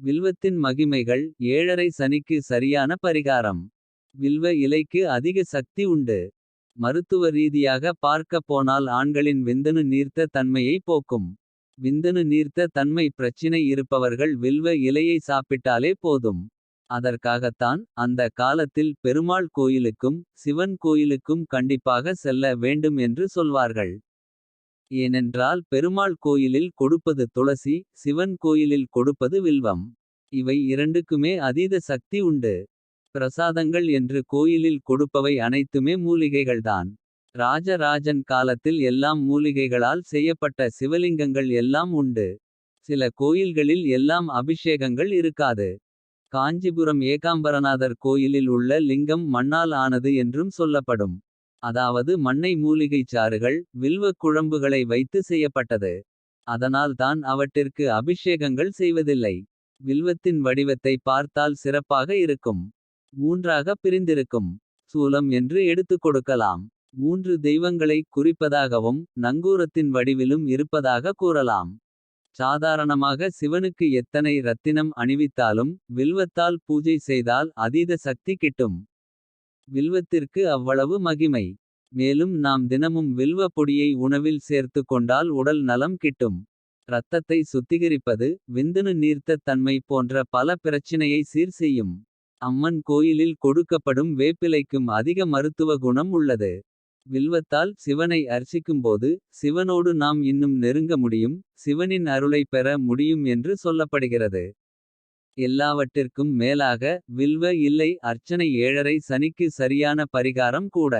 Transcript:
வில்வத்தின் மகிமைகள் ஏழரை சனிக்கு சரியான பரிகாரம். வில்வ இலைக்கு அதிக சக்தி உண்டு. மருத்துவ ரீதியாக பார்க்கப் போனால் ஆண்களின் விந்தணு நீர்த்த தன்மையை போக்கும். விந்தணு நீர்த்த தன்மை பிரச்சினை இருப்பவர்கள் வில்வ இலையை சாப்பிட்டாலே போதும். அதற்காகத்தான் அந்த காலத்தில் பெருமாள் கோயிலுக்கும். சிவன் கோயிலுக்கும் கண்டிப்பாக செல்ல வேண்டும் என்று சொல்வார்கள். ஏனென்றால் பெருமாள் கோயிலில் கொடுப்பது துளசி. சிவன் கோயிலில் கொடுப்பது வில்வம். இவை இரண்டுக்குமே அதீத சக்தி உண்டு. பிரசாதங்கள் என்று கோயிலில் கொடுப்பவை அனைத்துமே மூலிகைகள்தான். ராஜராஜன் காலத்தில் எல்லாம் மூலிகைகளால் செய்யப்பட்ட சிவலிங்கங்கள் எல்லாம் உண்டு. சில கோயில்களில் எல்லாம் அபிஷேகங்கள் இருக்காது. காஞ்சிபுரம் ஏகாம்பரநாதர் கோயிலில் உள்ள லிங்கம் மண்ணால் ஆனது என்றும் சொல்லப்படும். அதாவது மண்ணை மூலிகைச் சாறுகள் வில்வக் குழம்புகளை வைத்து செய்யப்பட்டது. அதனால் தான் அவற்றிற்கு அபிஷேகங்கள் செய்வதில்லை. வில்வத்தின் வடிவத்தை பார்த்தால் சிறப்பாக இருக்கும். மூன்றாக பிரிந்திருக்கும் சூலம் என்று எடுத்துக் கொடுக்கலாம். மூன்று தெய்வங்களை குறிப்பதாகவும் நங்கூரத்தின் வடிவிலும் இருப்பதாக கூறலாம். சாதாரணமாக சிவனுக்கு எத்தனை ரத்தினம் அணிவித்தாலும். வில்வத்தால் பூஜை செய்தால் அதீத சக்தி கிட்டும். வில்வத்திற்கு அவ்வளவு மகிமை. மேலும் நாம் தினமும் வில்வ பொடியை உணவில் சேர்த்து கொண்டால் உடல் நலம் கிட்டும். இரத்தத்தை சுத்திகரிப்பது விந்துனு நீர்த்த தன்மை போன்ற பல பிரச்சினையை சீர் செய்யும். அம்மன் கோயிலில் கொடுக்கப்படும் வேப்பிலைக்கும் அதிக மருத்துவ குணம் உள்ளது. வில்வத்தால் சிவனை அர்ச்சிக்கும்போது சிவனோடு நாம் இன்னும் நெருங்க முடியும். சிவனின் அருளைப் பெற முடியும் என்று சொல்லப்படுகிறது. எல்லாவற்றிற்கும் மேலாக வில்வ இல்லை அர்ச்சனை ஏழரை சனிக்கு சரியான பரிகாரம் கூட.